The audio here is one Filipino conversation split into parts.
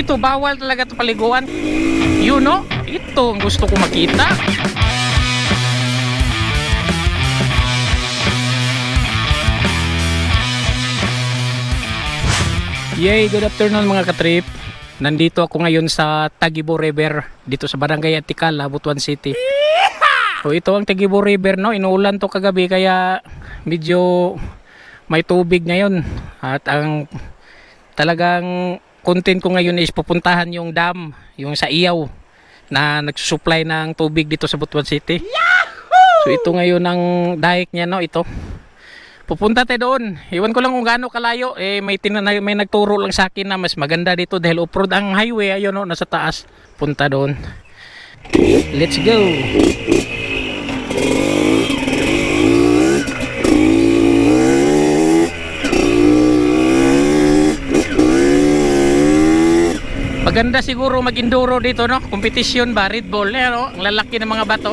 Dito bawal talaga to paliguan. You know, ito ang gusto ko makita. Yay, good afternoon mga katrip. Nandito ako ngayon sa Tagibo River dito sa Barangay Atikala, Butuan City. So ito ang Tagibo River no, inuulan to kagabi kaya medyo may tubig ngayon at ang talagang content ko ngayon is pupuntahan yung dam, yung sa Iyaw na nagsusupply ng tubig dito sa Butuan City. So ito ngayon ang dahik niya no, ito. Pupunta tayo doon. Iwan ko lang kung gaano kalayo. Eh, may, tinan, may nagturo lang sa akin na mas maganda dito dahil off-road ang highway. Ayun no, nasa taas. Punta doon. Let's go. Maganda siguro mag-enduro dito, no? Competition ba? Red Bull, eh, no? Ang lalaki ng mga bato.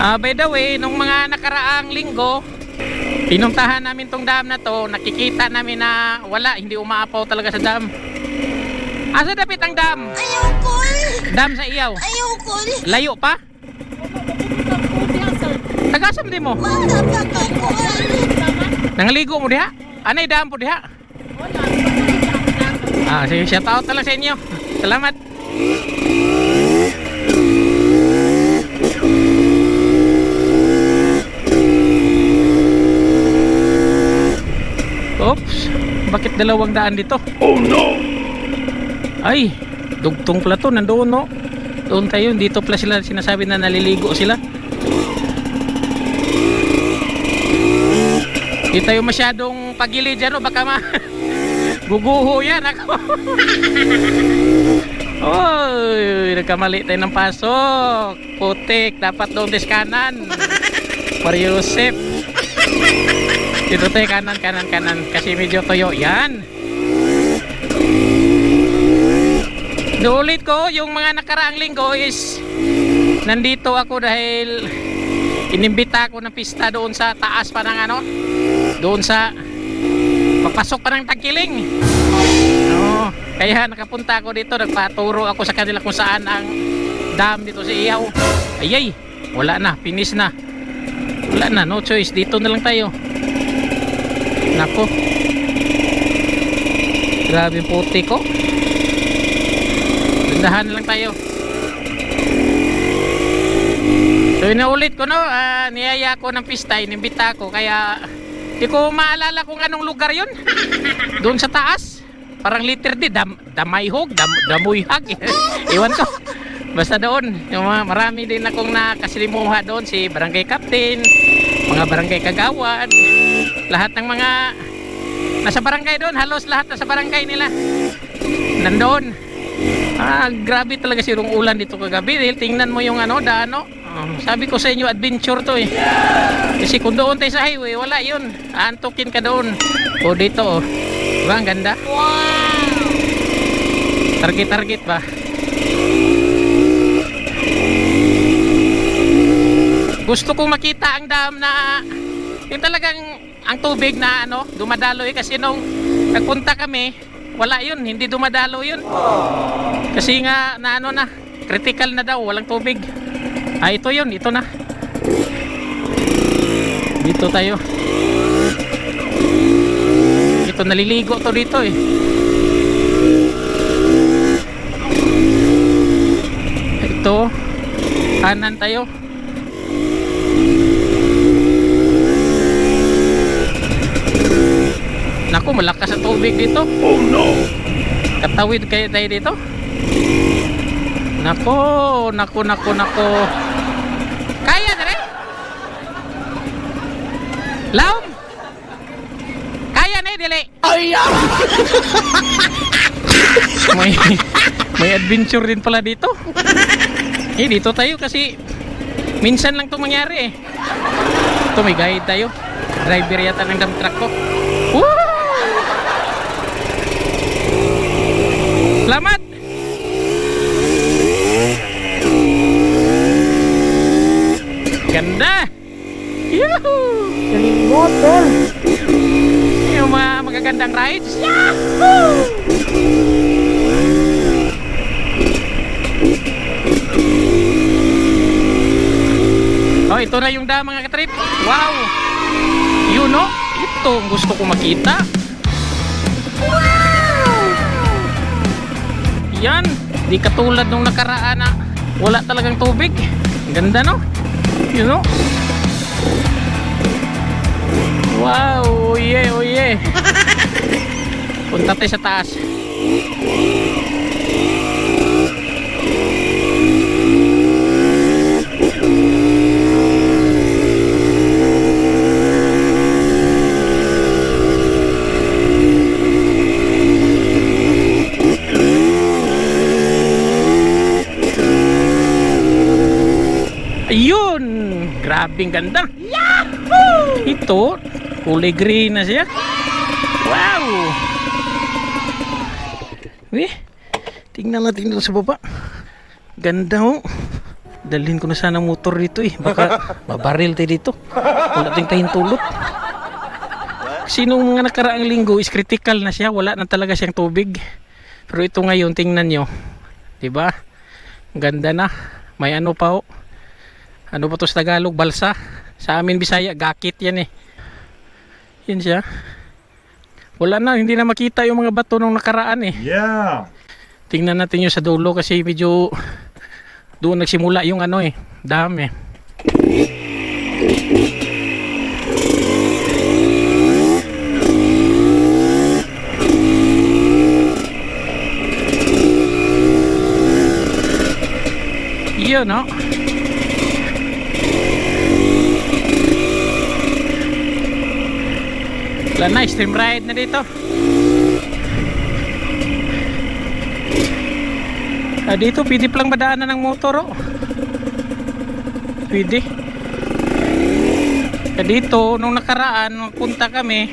Ah, by the way, nung mga nakaraang linggo, pinuntahan namin tong dam na to, nakikita namin na wala, hindi umaapaw talaga sa dam. Asa dapit ang dam? Ayaw ko. Dam sa iyaw. Ayaw ko. Layo pa? Tagasam di mo? Nangaligo mo diha? Anay dam po diha? Ah, sige, shout out na lang sa inyo. Salamat. Oops, bakit dalawang daan dito? Oh no! Ay, dugtong pala to, nandoon no. Doon tayo, dito pala sila sinasabi na naliligo sila. Di tayo masyadong pagilid dyan, o baka ma... Guguho yan ako. Oy, nagkamali tayo ng pasok. Putik, dapat doon des kanan. Mario Josep. Dito tayo kanan, kanan, kanan. Kasi medyo toyo. Yan. Naulit ko, yung mga nakaraang linggo is nandito ako dahil inimbita ako ng pista doon sa taas pa ng ano doon sa papasok pa ng tagkiling. Oo, kaya nakapunta ako dito nagpaturo ako sa kanila kung saan ang dam dito sa Iyaw ayay wala na finish na. Wala na no choice dito na lang tayo. Nako. Grabe puti ko. Tindahan na lang tayo. So inaulit ko no, ah, niyaya ko ng pista, inimbita ko kaya di ko maalala kung anong lugar yun. Doon sa taas. Parang liter D, dam, damayhog, dam, damuyhag. Iwan ko. Basta doon, yung mga, marami din akong nakasilimuha doon, si barangay captain, mga barangay kagawad, lahat ng mga nasa barangay doon, halos lahat nasa barangay nila. Nandoon. Ah, grabe talaga si ulan dito kagabi. Tingnan mo yung ano, dano. Oh, sabi ko sa inyo, adventure to eh. Kasi kung doon tayo sa highway, wala yun. Aantukin ka doon. O dito oh. Diba, ang ganda? Wow. Target-target ba? Gusto kong makita ang dam na yung talagang ang tubig na ano, dumadaloy kasi nung nagpunta kami, wala yun, hindi dumadalo yun. Kasi nga na ano na, critical na daw, walang tubig. Ah, ito yun, ito na. Dito tayo. Ito naliligo to dito eh. Ito, kanan tayo. Naku, malakas ang tubig dito. Oh no! Katawid kayo tayo dito. Nako, nako, nako, nako. Kaya na rin? Laom? Kaya na eh, dili? may, may adventure din pala dito. Eh, dito tayo kasi minsan lang to mangyari eh. Ito, may guide tayo. Driver yata ng dump truck ko. Woo! Salamat! Ganda! Yahoo! Galing mo, tol. Yung mga magagandang rides. Oh, ito na yung dam mga katrip. Wow! Yun no? Ito ang gusto ko makita. Yan. Di katulad nung nakaraan na wala talagang tubig. Ganda no? Yun no? Wow! Oh yeah, oh. Punta tayo sa taas. Ayun! Grabing ganda. Yahoo! Ito, kulay green na siya. Wow! Tingnan natin dito sa baba. Ganda oh. Dalhin ko na sana motor dito eh. Baka mabaril tayo dito. Wala tayong kahintulot. Sinong mga nakaraang linggo is critical na siya. Wala na talaga siyang tubig. Pero ito ngayon, tingnan nyo. 'Di ba? Ganda na. May ano pa oh. Ano ba to sa Tagalog? Balsa. Sa amin Bisaya, gakit yan eh. Yan siya. Wala na, hindi na makita yung mga bato nung nakaraan eh. Yeah. Tingnan natin yung sa dulo kasi medyo doon nagsimula yung ano eh, dam eh. Yun no? Wala na, stream ride na dito. Ah, dito pwede palang madaanan ng motor oh. Pwede. Ah, dito nung nakaraan nung punta kami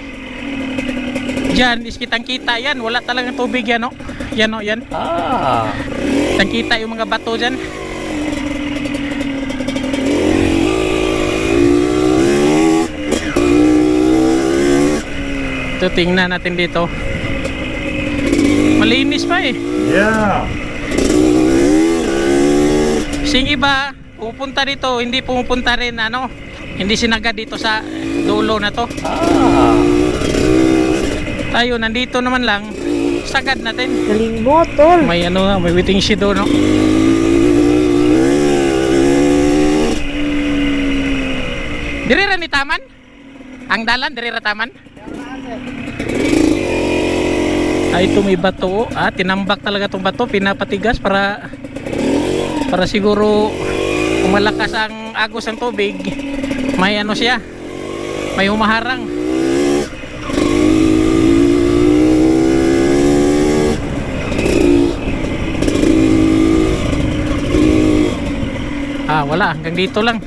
Diyan is kitang kita yan. Wala talagang tubig yan oh. Yan oh, yan. Ah. Kitang kita yung mga bato dyan. Ito tingnan natin dito. Malinis pa eh. Yeah. Sing iba, pupunta dito, hindi pumupunta rin ano, hindi sinagad dito sa dulo na to. Ah. Tayo nandito naman lang, sagad natin. Galing mo, tol. May ano, na, may waiting shed no. Diri ra ni taman? Ang dalan diri ra taman? Ah, ito may bato. Ah, tinambak talaga tong bato, pinapatigas para para siguro kung malakas ang agos ng tubig, may ano siya, may humaharang. Ah, wala, hanggang dito lang.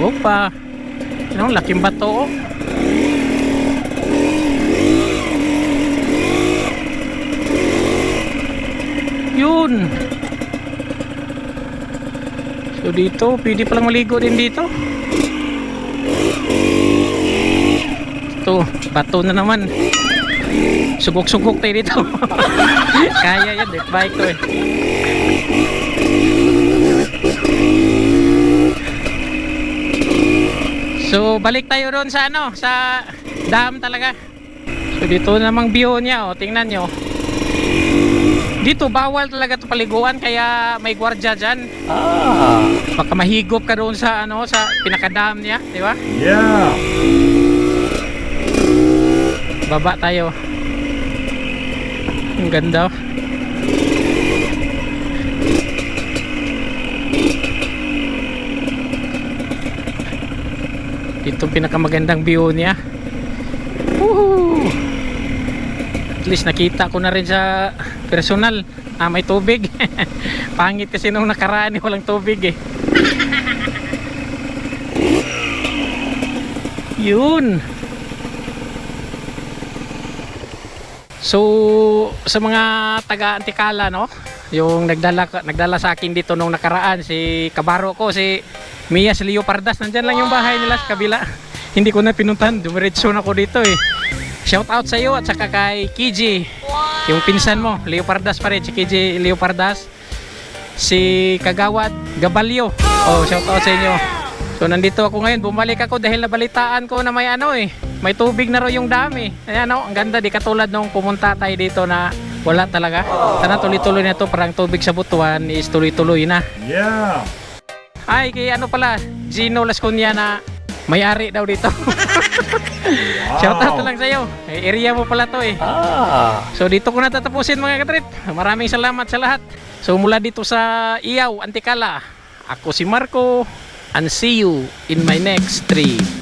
Opa. Ano, laking bato oh. Yun. So dito, pwede palang maligo din dito. Ito, bato na naman. Sugok-sugok tayo dito. Kaya yan, dirt bike to eh. So balik tayo doon sa ano, sa dam talaga. So dito namang view niya, oh, tingnan nyo. Dito bawal talaga to paliguan kaya may gwardiya diyan. Ah. Baka mahigop ka doon sa ano, sa pinakadam niya, di ba? Yeah. Baba tayo. Ang ganda. oh. Dito ang pinakamagandang view niya. Woohoo! At least nakita ko na rin sa personal. Ah, may tubig. Pangit kasi nung nakaraan eh, walang tubig eh. Yun. So, sa mga taga Antikala, no? yung nagdala, nagdala sa akin dito nung nakaraan, si kabaro ko, si Mias Leopardas. Nandyan lang yung bahay nila sa kabila. Hindi ko na pinuntahan, dumiretso na ako dito eh. Shout out sa iyo at saka kay Kiji. Yung pinsan mo, Leopardas pa rin, si Kiji Leopardas. Si Kagawad Gabalyo. Oh, shout out sa inyo. So nandito ako ngayon, bumalik ako dahil nabalitaan ko na may ano eh, may tubig na raw yung dami. Ayan oh, ang ganda di katulad nung pumunta tayo dito na wala talaga. Sana tuloy-tuloy na to, parang tubig sa butuan is tuloy-tuloy na. Yeah. Ay, kay ano pala, Gino Lascunya na may-ari daw dito. Shout out lang sa'yo. Eh, area mo pala to eh. Ah. So dito ko na tatapusin mga katrip. Maraming salamat sa lahat. So mula dito sa Iyaw, Antikala, ako si Marco and see you in my next trip.